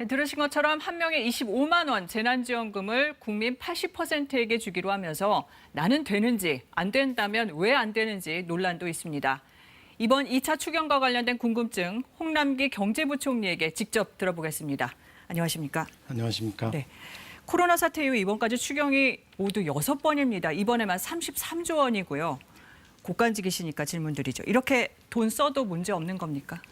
네, 들으신 것처럼 한 명에 25만 원 재난지원금을 국민 80%에게 주기로 하면서 나는 되는지 안 된다면 왜 안 되는지 논란도 있습니다. 이번 2차 추경과 관련된 궁금증 홍남기 경제부총리에게 직접 들어보겠습니다. 안녕하십니까? 안녕하십니까? 네. 코로나 사태 이후 이번까지 추경이 모두 6번입니다. 이번에만 33조 원이고요. 고간직이시니까 질문드리죠. 이렇게 돈 써도 문제 없는 겁니까?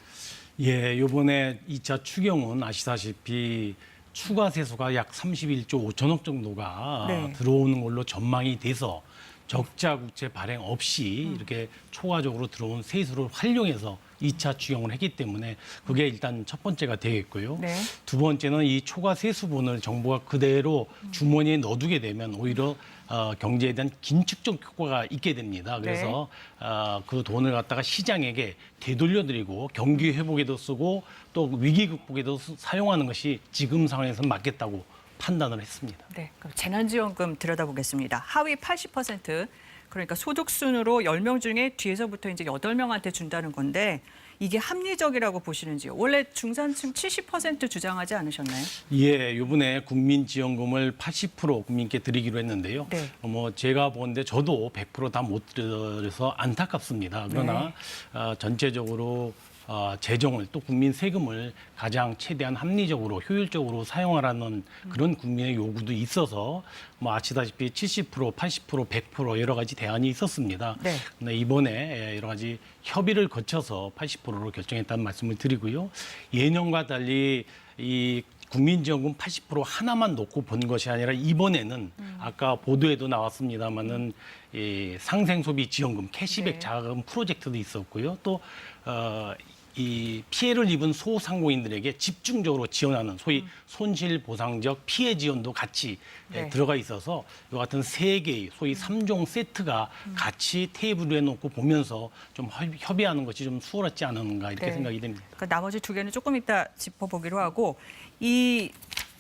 예, 요번에 2차 추경은 아시다시피 추가 세수가 약 31조 5천억 정도가 네. 들어오는 걸로 전망이 돼서 적자 국채 발행 없이 이렇게 초과적으로 들어온 세수를 활용해서 2차 추경을 했기 때문에 그게 일단 첫 번째가 되겠고요. 네. 두 번째는 이 초과 세수분을 정부가 그대로 주머니에 넣어두게 되면 오히려 어, 경제에 대한 긴축적 효과가 있게 됩니다. 그래서 어, 그 돈을 갖다가 시장에게 되돌려드리고 경기 회복에도 쓰고 또 위기 극복에도 쓰- 사용하는 것이 지금 상황에서 맞겠다고 판단을 했습니다. 네, 그럼 재난지원금 들여다보겠습니다. 하위 80% 그러니까 소득 순으로 10명 중에 뒤에서부터 이제 8명한테 준다는 건데 이게 합리적이라고 보시는지요? 원래 중산층 70% 주장하지 않으셨나요? 예, 요번에 국민지원금을 80% 국민께 드리기로 했는데요. 네. 어, 뭐 제가 보는데 저도 100%다 못 드려서 안타깝습니다. 그러나 네. 어, 전체적으로 어, 재정을 또 국민 세금을 가장 최대한 합리적으로 효율적으로 사용하라는 그런 국민의 요구도 있어서 뭐 아시다시피 70%, 80%, 100% 여러 가지 대안이 있었습니다. 네. 근데 이번에 여러 가지 협의를 거쳐서 80%로 결정했다는 말씀을 드리고요. 예년과 달리 이 국민지원금 80% 하나만 놓고 본 것이 아니라 이번에는 아까 보도에도 나왔습니다마는 이 상생소비 지원금 캐시백 네. 자금 프로젝트도 있었고요. 또 어, 이 피해를 입은 소상공인들에게 집중적으로 지원하는 소위 손실 보상적 피해 지원도 같이 예, 네. 들어가 있어서 이 같은 세 개의 소위 삼종 세트가 같이 테이블에 놓고 보면서 좀 협- 협의하는 것이 좀 수월하지 않은가 이렇게 네. 생각이 됩니다. 그 나머지 두 개는 조금 이따 짚어보기로 하고 이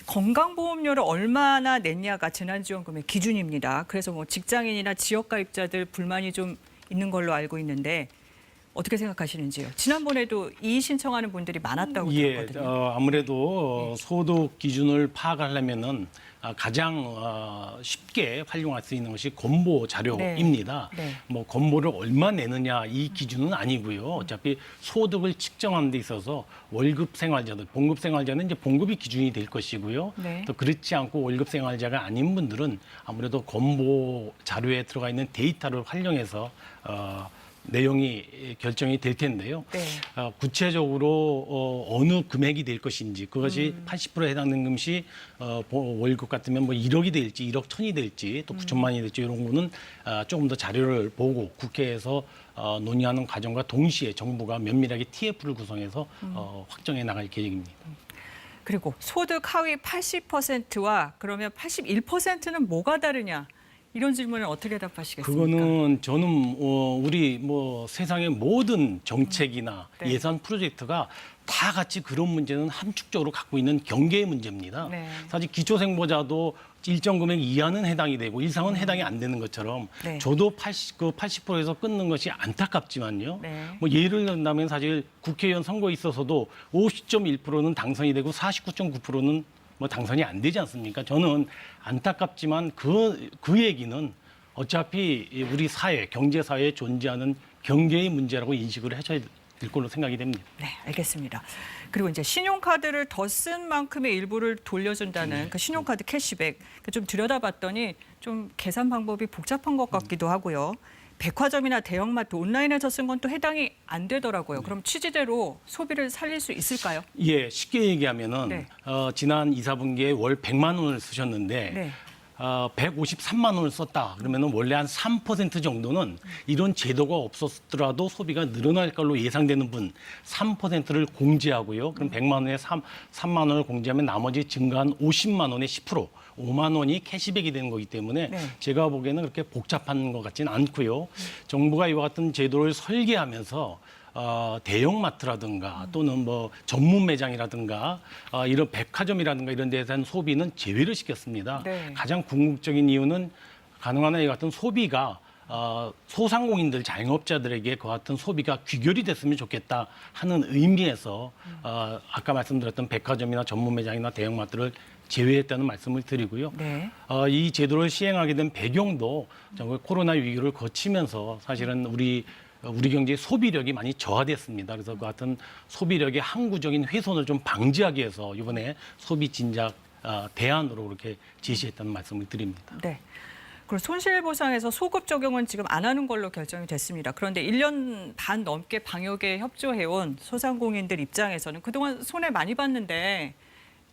건강보험료를 얼마나 냈냐가 재난지원금의 기준입니다. 그래서 뭐 직장인이나 지역가입자들 불만이 좀 있는 걸로 알고 있는데 어떻게 생각하시는지요? 지난번에도 이의 신청하는 분들이 많았다고 예, 들었거든요. 어, 아무래도 어, 소득 기준을 파악하려면은 아, 가장 어, 쉽게 활용할 수 있는 것이 건보 자료입니다. 네. 네. 뭐 건보를 얼마 내느냐 이 기준은 아니고요. 어차피 소득을 측정하는 데 있어서 월급 생활자들, 봉급 생활자는 이제 봉급이 기준이 될 것이고요. 네. 또 그렇지 않고 월급 생활자가 아닌 분들은 아무래도 건보 자료에 들어가 있는 데이터를 활용해서 어, 내용이 결정이 될 텐데요. 네. 어, 구체적으로 어, 느 금액이 될 것인지 그것이 음. 80%에 해당되는 것이 어, 보- 월급 같으면 뭐 1억이 될지 1억 천이 될지 음. 또 9천만이 될지 이런 거는 아, 조금 더 자료를 보고 국회에서 어, 논의하는 과정과 동시에 정부가 면밀하게 TF를 구성해서 음. 어, 확정해 나갈 계획입니다. 그리고 소득 하위 80%와 그러면 81%는 뭐가 다르냐? 이런 질문을 어떻게 답하시겠습니까? 그거는 저는 어, 우리 뭐 세상의 모든 정책이나 네. 예산 프로젝트가 다 같이 그런 문제는 함축적으로 갖고 있는 경계의 문제입니다. 네. 사실 기초생보자도 일정 금액 이하는 해당이 되고 이상은 해당이 안 되는 것처럼 음. 네. 저도 80, 그 80%에서 끊는 것이 안타깝지만요. 네. 뭐 예를 든다면 사실 국회의원 선거에 있어서도 50.1%는 당선이 되고 49.9%는 뭐 당선이 안 되지 않습니까? 저는 안타깝지만 그, 그 얘기는 어차피 이 우리 사회, 경제 사회에 존재하는 경계의 문제라고 인식을 하셔야 될 걸로 생각이 됩니다. 네, 알겠습니다. 그리고 이제 신용카드를 더 쓴 만큼의 일부를 돌려준다는 네. 그 신용카드 캐시백 그좀 들여다봤더니 좀 계산 방법이 복잡한 것 같기도 하고요. 백화점이나 대형마트 온라인에서 쓴 건 또 해당이 안 네. 되더라고요. 그럼 취지대로 소비를 살릴 수 있을까요? 예, 쉽게 얘기하면은 네. 어, 지난 이사분기에 월 100만 원을 쓰셨는데 네. 어, 153만 원을 썼다. 그러면은 원래 한 3% 정도는 이런 제도가 없었더라도 소비가 늘어날 걸로 예상되는 분 3%를 공제하고요. 그럼 100만 원에 3, 3만 원을 공제하면 나머지 증가한 50만 원의 10% 5만 원이 캐시백이 되는 거기 때문에 네. 제가 보기에는 그렇게 복잡한 것 같지는 않고요. 정부가 이와 같은 제도를 설계하면서 어, 대형마트라든가 또는 뭐 전문 매장이라든가 어, 이런 백화점이라든가 이런 데에 대한 소비는 제외를 시켰습니다. 네. 가장 궁극적인 이유는 가능한 이 같은 소비가 어, 소상공인들 자영업자들에게 그 같은 소비가 귀결이 됐으면 좋겠다 하는 의미에서 어, 아까 말씀드렸던 백화점이나 전문 매장이나 대형마트를 제외했다는 말씀을 드리고요. 네. 어, 이 제도를 시행하게 된 배경도 정말 코로나 위기를 거치면서 사실은 우리 우리 경제의 소비력이 많이 저하됐습니다. 그래서 그 같은 소비력의 항구적인 훼손을 좀 방지하기 위해서 이번에 소비 진작 어, 대안으로 그렇게 제시했다는 말씀을 드립니다. 네. 그리고 손실보상에서 소급 적용은 지금 안 하는 걸로 결정이 됐습니다. 그런데 1년 반 넘게 방역에 협조해온 소상공인들 입장에서는 그동안 손해 많이 봤는데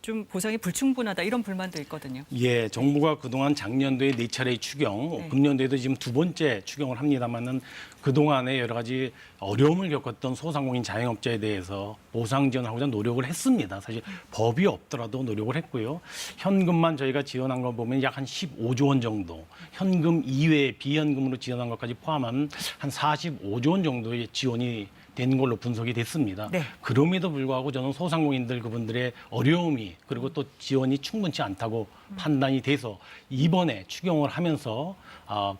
좀 보상이 불충분하다 이런 불만도 있거든요. 예, 정부가 그동안 작년도에 네 차례 추경, 네. 금년도에도 지금 두 번째 추경을 합니다만은 그동안에 여러 가지 어려움을 겪었던 소상공인 자영업자에 대해서 보상 지원하고자 노력을 했습니다. 사실 법이 없더라도 노력을 했고요. 현금만 저희가 지원한 거 보면 약 한 15조 원 정도, 현금 이외에 비현금으로 지원한 것까지 포함하면 한 45조 원 정도의 지원이 된 걸로 분석이 됐습니다. 네. 그럼에도 불구하고 저는 소상공인들 그분들의 어려움이 그리고 또 지원이 충분치 않다고 판단이 돼서 이번에 추경을 하면서 아,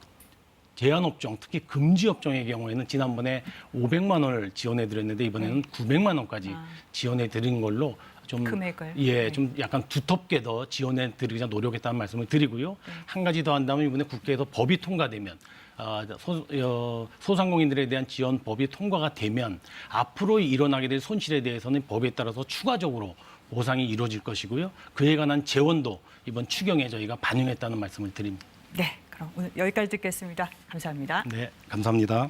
제한업종, 특히 금지업종의 경우에는 지난번에 500만 원을 지원해 드렸는데 이번에는 900만 원까지 아. 지원해 드린 걸로 좀 금액을? 예, 네. 좀 약간 두텁게 더 지원해 드리자 노력했다는 말씀을 드리고요. 네. 한 가지 더 한다면 이번에 국회에서 법이 통과되면 아, 소, 어, 소상공인들에 대한 지원 법이 통과가 되면 앞으로 일어나게 될 손실에 대해서는 법에 따라서 추가적으로 보상이 이루어질 것이고요. 그에 관한 재원도 이번 추경에 저희가 반영했다는 말씀을 드립니다. 네. 그럼 오늘 여기까지 듣겠습니다. 감사합니다. 네, 감사합니다.